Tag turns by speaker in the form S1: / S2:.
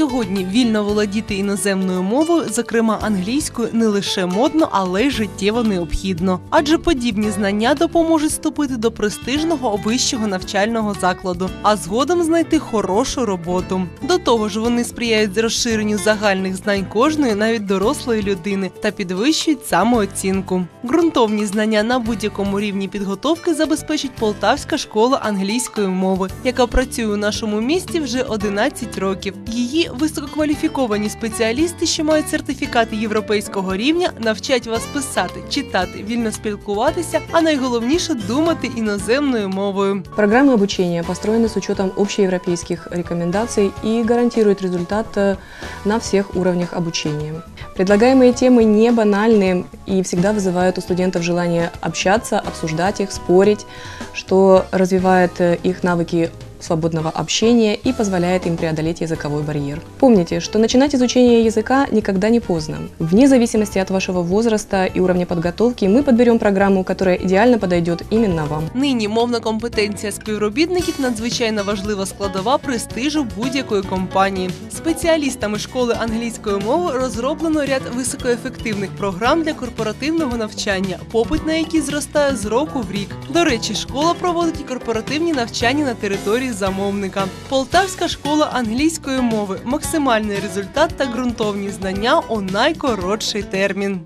S1: Сьогодні вільно володіти іноземною мовою, зокрема англійською, не лише модно, але й життєво необхідно. Адже подібні знання допоможуть вступити до престижного вищого навчального закладу, а згодом знайти хорошу роботу. До того ж, вони сприяють розширенню загальних знань кожної, навіть дорослої людини, та підвищують самооцінку. Ґрунтовні знання на будь-якому рівні підготовки забезпечить Полтавська школа англійської мови, яка працює у нашому місті вже 11 років. Її висококваліфіковані спеціалісти, що мають сертифікати європейського рівня, навчать вас писати, читати, вільно спілкуватися, а найголовніше думати іноземною мовою.
S2: Программы обучения построены с учетом общеевропейских рекомендаций и гарантируют результат э, на всех уровнях обучения. Предлагаемые темы не банальны и всегда вызывают у студентов желание общаться, обсуждать их, спорить, что развивает э, их навыки свободного общения и позволяет им преодолеть языковой барьер. Помните, что начинать изучение языка никогда не поздно. Вне зависимости от вашего возраста и уровня подготовки мы подберем программу, которая идеально подойдет именно вам.
S1: Нині мовна компетенція співробітників надзвичайно важлива складова престижу будь-якої компанії. Спеціалістами школи англійської мови розроблено ряд високоефективних програм для корпоративного навчання, попит на які зростає з року в рік. До речі, школа проводить і корпоративні навчання на території замовника. Полтавська школа англійської мови максимальний результат та ґрунтовні знання у найкоротший термін.